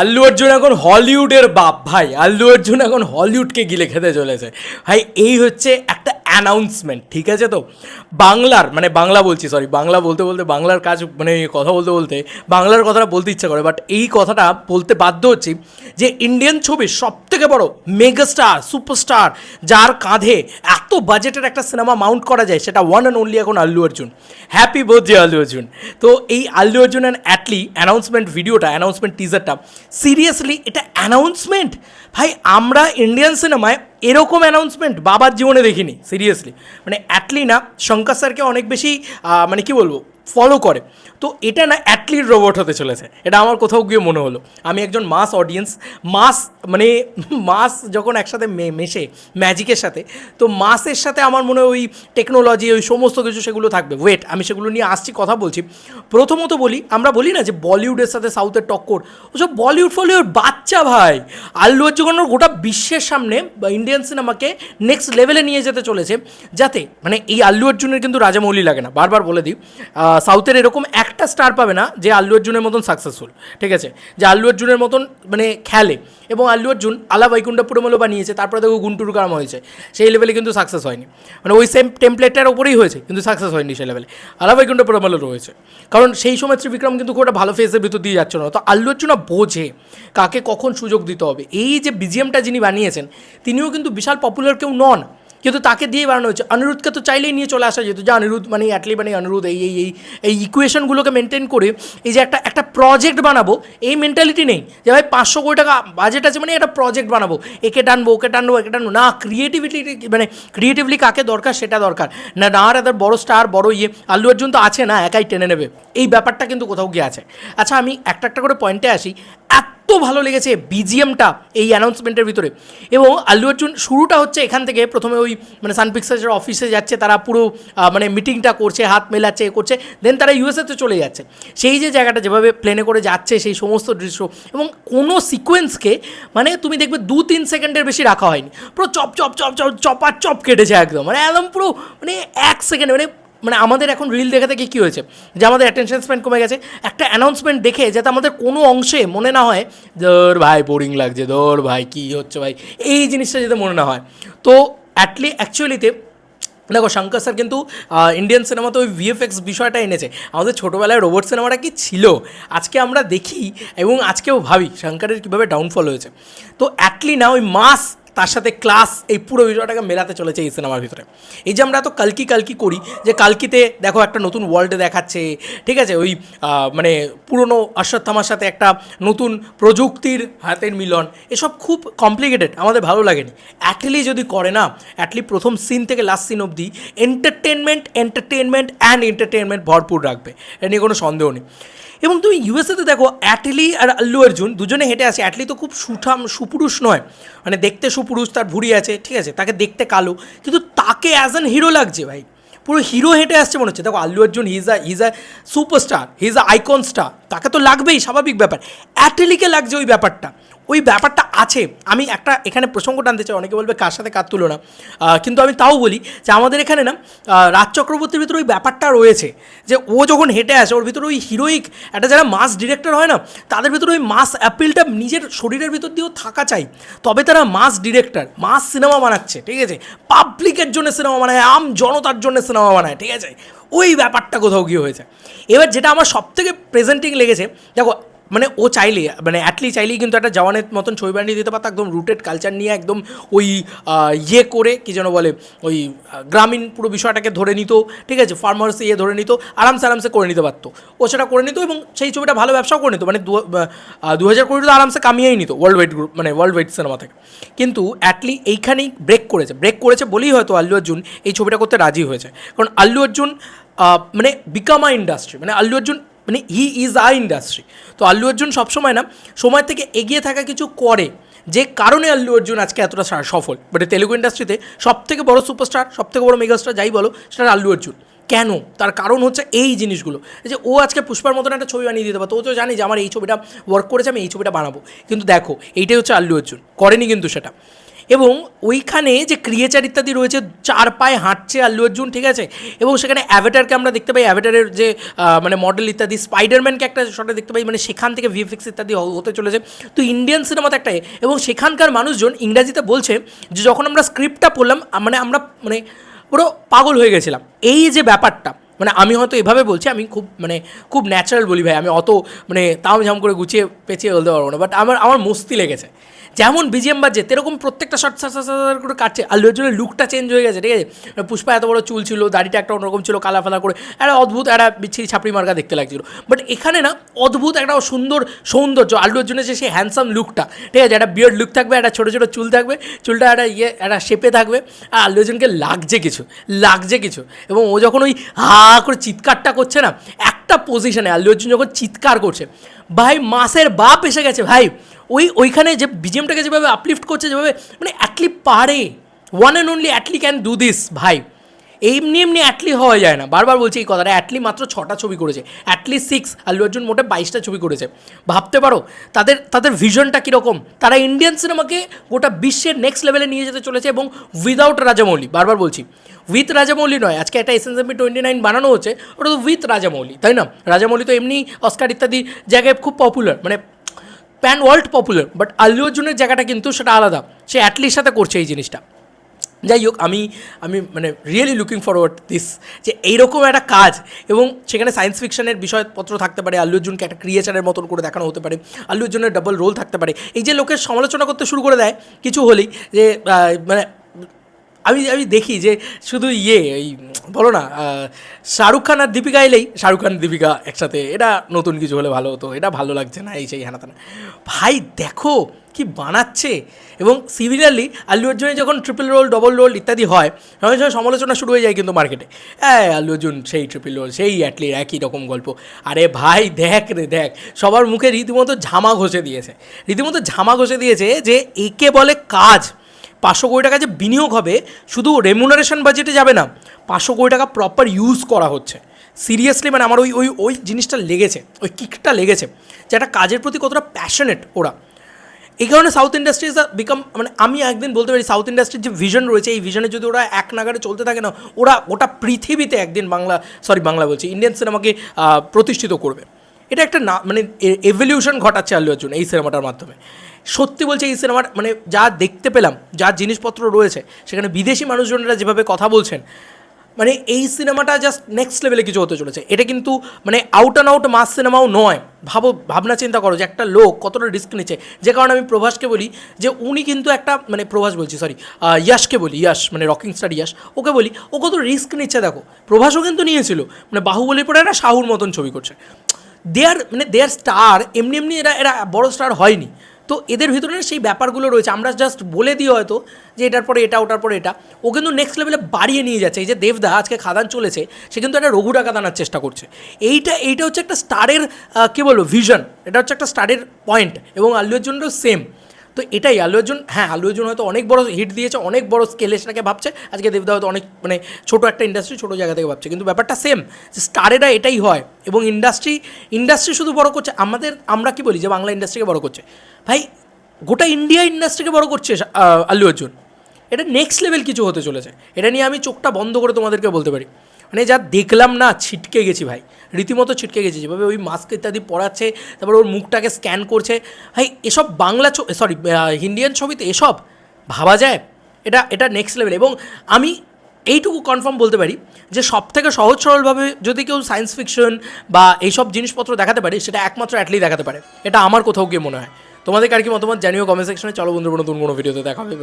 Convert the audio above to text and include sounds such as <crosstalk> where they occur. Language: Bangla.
আল্লু অর্জুন এখন হলিউডের বাপ। ভাই, আল্লু অর্জুন এখন হলিউডকে গিলে খেতে চলেছে। ভাই, এই হচ্ছে একটা অ্যানাউন্সমেন্ট ঠিক আছে তো? বাংলার মানে বাংলা বলছি সরি বাংলা বলতে বলতে বাংলার কাজ মানে কথা বলতে বলতে বাংলার কথাটা বলতে ইচ্ছা করে বাট এই কথাটা বলতে বাধ্য হচ্ছি যে ইন্ডিয়ান ছবির সব থেকে বড় মেগাস্টার সুপারস্টার যার কাঁধে এত বাজেটের একটা সিনেমা মাউন্ট করা যায়, সেটা ওয়ান অ্যান্ড অনলি এখন Allu Arjun. Happy birthday Allu Arjun. তো এই আল্লু অর্জুন অ্যান্ড অ্যাটলি অ্যানাউন্সমেন্ট ভিডিওটা অ্যানাউন্সমেন্ট টিজারটা সিরিয়াসলি এটা অ্যানাউন্সমেন্ট ভাই, আমরা ইন্ডিয়ান সিনেমায় এরকম অ্যানাউন্সমেন্ট বাবার জীবনে দেখিনি সিরিয়াসলি মানে অ্যাটলি না, শঙ্কর স্যারকে অনেক বেশি মানে কি বলব ফলো করে। তো এটা না অ্যাটলিট রোবট হতে চলেছে। এটা আমার কোথাও গিয়ে মনে হলো। আমি একজন মাস অডিয়েন্স মাস মানে <laughs> মাস যখন একসাথে মেশে ম্যাজিকের সাথে, তো মাসের সাথে আমার মনে হয় ওই টেকনোলজি ওই সমস্ত কিছু সেগুলো থাকবে। ওয়েট আমি সেগুলো নিয়ে আসছি, কথা বলছি। প্রথমত বলি, আমরা বলি না যে বলিউডের সাথে সাউথের টক্কর। ওসব বলিউড ফলিউড বাচ্চা ভাই, আল্লু অর্জুন গোটা বিশ্বের সামনে বা ইন্ডিয়ান সিনেমাকে নেক্সট লেভেলে নিয়ে যেতে চলেছে। যাতে মানে এই আল্লু অর্জুনের কিন্তু রাজামৌলি লাগে না। বারবার বলে দিই সাউথের এরকম একটা স্টার পাবে না যে আল্লু অর্জুনের মতন সাকসেসফুল ঠিক আছে? যে আল্লু অর্জুনের মতন মানে খেলে। এবং আল্লু অর্জুন আলা বৈকুণ্ঠপুরমলো বানিয়েছে, তারপরে দেখো গুন্টুর কাম হয়েছে। সেই লেভেলে কিন্তু সাকসেস হয়নি। মানে ওই সেম টেমপ্লেটটার ওপরেই হয়েছে, কিন্তু সাকসেস হয়নি সেই লেভেলে আলা বৈকুণ্ঠপুরমলো রয়েছে। কারণ সেই সময় ত্রিবিক্রম কিন্তু খুব একটা ভালো ফেসের ভিতর দিয়ে যাচ্ছিল না। তো আল্লু অর্জুন বোঝে কাকে কখন সুযোগ দিতে হবে। এই যে বিজিএমটা যিনি বানিয়েছেন, তিনিও কিন্তু বিশাল পপুলার কেউ নন। কিন্তু তাকে দিয়ে বানানো হয়েছে। অনিরুদ্ধকে তো চাইলেই নিয়ে চলে আসা যেত। যে অনিরুদ্ধ মানে অ্যাটলি মানে অনিরুদ্ধ, এই এই এই এই ইকুয়েশনগুলোকে মেনটেন করে এই যে একটা একটা প্রজেক্ট বানাবো, এই মেন্টালিটি নেই যে ভাই পাঁচশো কোটি টাকা বাজেট আছে মানে একটা প্রজেক্ট বানাবো। একে টানবো, ওকে টানবো, একে টানবো। না ক্রিয়েটিভিটি মানে ক্রিয়েটিভলি কাকে দরকার সেটা দরকার। না না আর বড় স্টার বড় ইয়ে আল্লু অর্জুন তো আছে না, একাই টেনে নেবে। এই ব্যাপারটা কিন্তু কোথাও গিয়ে আছে। আচ্ছা আমি একটা একটা করে পয়েন্টে আসি। ভালো লেগেছে বিজিএমটা এই অ্যানাউন্সমেন্টের ভিতরে। এবং আল্লু অর্জুন শুরুটা হচ্ছে এখান থেকে, প্রথমে ওই মানে সান অফিসে যাচ্ছে, তারা পুরো মানে মিটিংটা করছে, হাত মেলাচ্ছে, এ করছে দেন তারা ইউএসএতে চলে যাচ্ছে। সেই যে জায়গাটা যেভাবে প্লেনে করে যাচ্ছে, সেই সমস্ত দৃশ্য, এবং কোনো সিকোয়েন্সকে মানে তুমি দেখবে দু তিন সেকেন্ডের বেশি রাখা হয়নি। পুরো chop chop chop chop chopper chop কেটেছে একদম। মানে একদম পুরো মানে এক সেকেন্ড মানে মানে আমাদের এখন রিল দেখা থেকে কী হয়েছে? যে আমাদের অ্যাটেনশন স্প্যান কমে গেছে। একটা অ্যানাউন্সমেন্ট দেখে যাতে আমাদের কোনো অংশে মনে না হয় দর ভাই বোরিং লাগছে দর ভাই, কী হচ্ছে ভাই? এই জিনিসটা যাতে মনে না হয়। তো অ্যাটলি অ্যাকচুয়ালিতে দেখো শঙ্কর স্যার কিন্তু ইন্ডিয়ান সিনেমাতে ওই ভিএফএক্স বিষয়টা এনেছে। আমাদের ছোটোবেলায় রোবট সিনেমাটা কি ছিল? আজকে আমরা দেখি এবং আজকেও ভাবি শঙ্করের কীভাবে ডাউনফল হয়েছে। তো অ্যাটলি না, ওই মাস তার সাথে ক্লাস এই পুরো বিষয়টাকে মেলাতে চলেছে এই সিনেমার ভিতরে। এই যে আমরা এত কালকি কালকি করি যে কালকিতে দেখো একটা নতুন ওয়ার্ল্ডে দেখাচ্ছে, ঠিক আছে? ওই মানে পুরনো অশ্বত্থামার সাথে একটা নতুন প্রযুক্তির হাতের মিলন, এসব খুব কমপ্লিকেটেড আমাদের ভালো লাগেনি। অ্যাটলি যদি করে না অ্যাটলি প্রথম সিন থেকে লাস্ট সিন অবধি এন্টারটেনমেন্ট এন্টারটেনমেন্ট অ্যান্ড এন্টারটেনমেন্ট ভরপুর রাখবে, এটা নিয়ে কোনো সন্দেহ নেই। এবং তুমি ইউএসএতে দেখো অ্যাটলি আর আল্লু অর্জুন দুজনে হেঁটে আসে অ্যাটলি তো খুব সুঠাম, সুপুরুষ নয়। মানে দেখতে সুপুরুষ তার ভুড়ি আছে, ঠিক আছে? তাকে দেখতে কালো। কিন্তু তাকে অ্যাজ অ্যান হিরো লাগছে ভাই। পুরো হিরো হেঁটে আসছে মনে হচ্ছে। দেখো, Allu Arjun he's a he's a superstar he's a icon star তাকে তো লাগবেই, স্বাভাবিক ব্যাপার। অ্যাটলিকে লাগছে ওই ব্যাপারটা। ওই ব্যাপারটা আছে। আমি একটা এখানে প্রসঙ্গ টানতে চাই, অনেকে বলবে কার সাথে কার তুলনা। কিন্তু আমি তাও বলি যে আমাদের এখানে না রাজ চক্রবর্তীর ভিতরে ওই ব্যাপারটা রয়েছে যে ও যখন হেঁটে আসে, ওর ভিতরে ওই হিরোইক একটা যারা মাস ডিরেক্টর হয় না, তাদের ভিতরে ওই মাস অ্যাপিলটা নিজের শরীরের ভিতর দিয়েও থাকা চাই। তবে তারা মাস ডিরেক্টর মাস সিনেমা বানাচ্ছে, ঠিক আছে? পাবলিকের জন্য সিনেমা বানায়, আম জনতার জন্য সিনেমা বানায়, ঠিক আছে? ওই ব্যাপারটা কোথাও গিয়ে হয়েছে। এবার যেটা আমার সব থেকে প্রেজেন্টিং লেগেছে, দেখো মানে ও চাইলে মানে অ্যাটলি চাইলেই কিন্তু একটা জওয়ানের মতন ছবি বানিয়ে দিতে পারতো, একদম রুটেড কালচার নিয়ে, একদম ওই ইয়ে করে, কি যেন বলে, ওই গ্রামীণ পুরো বিষয়টাকে ধরে নিত, ঠিক আছে ফার্মার্স ইয়ে ধরে নিত, আরামসে আরামসে করে নিতে পারতো। ও সেটা করে নিত এবং সেই ছবিটা ভালো ব্যবসাও করে নিত মানে দু হাজার কোটি তো আরামসে কামিয়েই নিত ওয়ার্ল্ড ওয়াইড গ্রুপ মানে ওয়ার্ল্ড ওয়াইড সিনেমা থেকে। কিন্তু অ্যাটলি এইখানেই ব্রেক করেছে ব্রেক করেছে বলেই হয়তো আল্লু অর্জুন এই ছবিটা করতে রাজি হয়েছে। কারণ আল্লু অর্জুন মানে বিকামা ইন্ডাস্ট্রি মানে আল্লু অর্জুন মানে হি ইজ আ ইন্ডাস্ট্রি তো আল্লু অর্জুন সবসময় না, সময় থেকে এগিয়ে থাকা কিছু করে, যে কারণে আল্লু অর্জুন আজকে এতটা সফল। মানে তেলুগু ইন্ডাস্ট্রিতে সব থেকে বড় সুপারস্টার সব থেকে বড় মেগাস্টার যাই বলো সেটা আল্লু অর্জুন। কেন? তার কারণ হচ্ছে এই জিনিসগুলো। যে ও আজকে পুষ্পার মতন একটা ছবি বানিয়ে দিতে পারতো ও তো জানি যে আমার এই ছবিটা ওয়ার্ক করেছে, আমি এই ছবিটা বানাবো। কিন্তু দেখো, এইটাই হচ্ছে আল্লু অর্জুন। করেনি কিন্তু সেটা। এবং ওইখানে যে ক্রিয়েচার ইত্যাদি রয়েছে, চার পায়ে হাঁটছে আল্লু অর্জুন, ঠিক আছে? এবং সেখানে অ্যাভেটারকে আমরা দেখতে পাই অ্যাভেটারের যে মানে মডেল ইত্যাদি স্পাইডারম্যানকে একটা শটে দেখতে পাই মানে সেখান থেকে ভিএফএক্স ইত্যাদি হতে চলেছে। তো ইন্ডিয়ান সিনেমাতে একটা। এবং সেখানকার মানুষজন ইংরাজিতে বলছে যে, যখন আমরা স্ক্রিপ্টটা পড়লাম মানে আমরা মানে পুরো পাগল হয়ে গেছিলাম। এই যে ব্যাপারটা মানে আমি হয়তো এভাবে বলছি, আমি খুব মানে খুব ন্যাচারাল বলি ভাই, আমি অত মানে তাম ঝাম করে গুছিয়ে পেঁচিয়ে বলতে পারব না বাট আমার আমার মস্তি লেগেছে। যেমন বিজিএম বাজছে এরকম প্রত্যেকটা শর্ট সার করে কাটছে। আল্লু অর্জুনের লুকটা চেঞ্জ হয়ে গেছে, ঠিক আছে? পুষ্পা এত বড় চুল ছিল, দাড়িটা একটা অন্যরকম ছিল, কালা ফালা করে। একটা অদ্ভুত, একটা বিচ্ছিরি ছাপড়ি মার্কা দেখতে লাগছিল। বাট এখানে না, অদ্ভুত একটা সুন্দর সৌন্দর্য। আল্লু অর্জুনের যে সেই হ্যান্ডসাম লুকটা ঠিক আছে? একটা বিয়ার্ড লুক থাকবে, একটা ছোটো ছোটো চুল থাকবে, চুলটা একটা ইয়ে একটা শেপে থাকবে। আর আল্লু অর্জুনকে লাগছে কিছু লাগছে কিছু। এবং ও যখন ওই হা করে চিৎকারটা করছে না একটা পজিশনে আল্লু অর্জুন যখন চিৎকার করছে, ভাই মাসের বাপ এসে গেছে, ভাই, ওই, ওইখানে যে বিজিএমটাকে যেভাবে আপলিফট করছে, যেভাবে মানে অ্যাটলি পারে one and only Atlee can do this ভাই। এমনি এমনি অ্যাটলি হওয়া যায় না। বারবার বলছি এই কথাটা অ্যাটলি মাত্র ছটা ছবি করেছে। অ্যাটলি সিক্স আল্লু অর্জুন মোটে বাইশটা ছবি করেছে। ভাবতে পারো, তাদের তাদের ভিশনটা কীরকম? তারা ইন্ডিয়ান সিনেমাকে গোটা বিশ্বের নেক্সট লেভেলে নিয়ে যেতে চলেছে এবং উইদাউট রাজামৌলি, বারবার বলছি। উইথ রাজামৌলি নয়, আজকে একটা এসএনএমপি টোয়েন্টি নাইন বানানো হচ্ছে, ওটা তো উইথ রাজামৌলি, তাই না? রাজামৌলি তো এমনি অস্কার ইত্যাদি জায়গায় খুব পপুলার মানে pan world popular but Allu অর্জুনের জায়গাটা কিন্তু সেটা আলাদা। সে অ্যাটলির সাথে করছে এই জিনিসটা। যাই হোক আমি আমি মানে রিয়েলি লুকিং ফরওয়ার্ড দিস যে এইরকম একটা কাজ, এবং সেখানে সায়েন্স ফিকশনের বিষয়পত্র থাকতে পারে, আল্লু অর্জুনকে একটা ক্রিয়েচারের মতন করে দেখানো হতে পারে, আল্লু অর্জুনের ডাবল রোল থাকতে পারে। এই যে লোকের সমালোচনা করতে শুরু করে দেয়, কিছু হলেই যে মানে আমি আমি দেখি যে শুধু ইয়ে এই বলো না শাহরুখ খান আর দীপিকা এলেই শাহরুখ খান, দীপিকা একসাথে। এটা নতুন কিছু হলে ভালো হতো, এটা ভালো লাগছে না, এই সেই হ্যানা। ভাই, দেখো কি বানাচ্ছে। এবং সিমিলারলি আল্লু অর্জুনে যখন ট্রিপল রোল ডবল রোল ইত্যাদি হয় সঙ্গে সঙ্গে সমালোচনা শুরু হয়ে যায় কিন্তু মার্কেটে হ্যাঁ আল্লু অর্জুন, সেই ট্রিপল রোল সেই অ্যাটলি একই রকম গল্প। আরে ভাই, দেখ রে, দেখ, সবার মুখে রীতিমতো ঝামা ঘষে দিয়েছে। রীতিমতো ঝামা ঘষে দিয়েছে যে একে বলে কাজ। পাঁচশো কোটি টাকা যে বিনিয়োগ হবে, শুধু রেমুনারেশন বাজেটে যাবে না, পাঁচশো কোটি টাকা প্রপার ইউজ করা হচ্ছে। সিরিয়াসলি মানে আমার ওই ওই ওই জিনিসটা লেগেছে, ওই কিকটা লেগেছে, যে একটা কাজের প্রতি কতটা প্যাশনেট ওরা। এই কারণে সাউথ ইন্ডাস্ট্রিজ বিকাম মানে আমি একদিন বলতে পারি সাউথ ইন্ডাস্ট্রির যে ভিশন রয়েছে, এই ভিশনে যদি ওরা এক নাগারে চলতে থাকে না, ওরা গোটা পৃথিবীতে একদিন বাংলা সরি বাংলা বলছি ইন্ডিয়ান সিনেমাকে প্রতিষ্ঠিত করবে। এটা একটা না মানে এভলিউশন ঘটাচ্ছে আল্লু অর্জুন এই সিনেমাটার মাধ্যমে। সত্যি বলছে, এই সিনেমার মানে যা দেখতে পেলাম, যা জিনিসপত্র রয়েছে, সেখানে বিদেশি মানুষজনেরা যেভাবে কথা বলছেন মানে এই সিনেমাটা জাস্ট নেক্সট লেভেলে কিছু হতে চলেছে। এটা কিন্তু মানে আউট অ্যান্ড আউট মাস সিনেমাও নয়। ভাবো, ভাবনা চিন্তা করো যে একটা লোক কতটা রিস্ক নিচ্ছে। যে কারণে আমি প্রভাসকে বলি যে উনি কিন্তু একটা মানে প্রভাস বলছি সরি ইয়াশকে বলি, ইয়াশ মানে রকিং স্টার ইয়াশ, ওকে বলি, ও কত রিস্ক নিচ্ছে দেখো। প্রভাসও কিন্তু নিয়েছিল। মানে বাহুবলির পরে একটা শাহুর মতন ছবি করছে। দেয়ার মানে দেয়ার স্টার এমনি এমনি এরা এরা বড় স্টার হয়নি। তো এদের ভিতরে সেই ব্যাপারগুলো রয়েছে। আমরা জাস্ট বলে দিই হয়তো যে এটার পরে এটা, ওটার পরে এটা। ও কিন্তু নেক্সট লেভেলে বাড়িয়ে নিয়ে যাচ্ছে। এই যে দেবদা আজকে খাদান চলেছে, সে কিন্তু একটা রঘু টাকা দানার চেষ্টা করছে। এইটা এইটা হচ্ছে একটা স্টারের কী বলব ভিশন এটা হচ্ছে একটা স্টারের পয়েন্ট এবং আল্লু অর্জুনেরও সেম তো এটাই, আলু অর্জুন হ্যাঁ আলু অর্জুন হয়তো অনেক বড় হিট দিয়েছে, অনেক বড় স্কেলে সেটাকে ভাবছে। আজকে দেবদা হয়তো অনেক মানে ছোটো একটা ইন্ডাস্ট্রি ছোটো জায়গা থেকে ভাবছে। কিন্তু ব্যাপারটা সেম যে স্টারেরা এটাই হয় এবং ইন্ডাস্ট্রি ইন্ডাস্ট্রি শুধু বড় করছে। আমাদের, আমরা কি বলি যে বাংলা ইন্ডাস্ট্রিকে বড় করছে? ভাই, গোটা ইন্ডিয়া ইন্ডাস্ট্রিকে বড় করছে আল্লু অর্জুন। এটা নেক্সট লেভেল কিছু হতে চলেছে। এটা নিয়ে আমি চোখটা বন্ধ করে তোমাদেরকে বলতে পারি। মানে যা দেখলাম না, ছিটকে গেছি ভাই। রীতিমতো ছিটকে গেছি যেভাবে ওই মাস্ক ইত্যাদি পড়াচ্ছে তারপর ওর মুখটাকে স্ক্যান করছে। ভাই, এসব বাংলা সরি ইন্ডিয়ান ছবিতে এসব? ভাবা যায়? এটা এটা নেক্সট লেভেল এবং আমি এইটুকু কনফার্ম বলতে পারি যে সব থেকে সহজ সরলভাবে যদি কেউ সায়েন্স ফিকশন বা এইসব জিনিসপত্র দেখাতে পারে, সেটা একমাত্র অ্যাটলি দেখাতে পারে। এটা আমার কোথাও গিয়ে মনে হয়। তোমাদের আর কি মতামত জানিও কমেন্ট সেকশনে চলো বন্ধুরা, নতুন কোনো ভিডিওতে দেখা হবে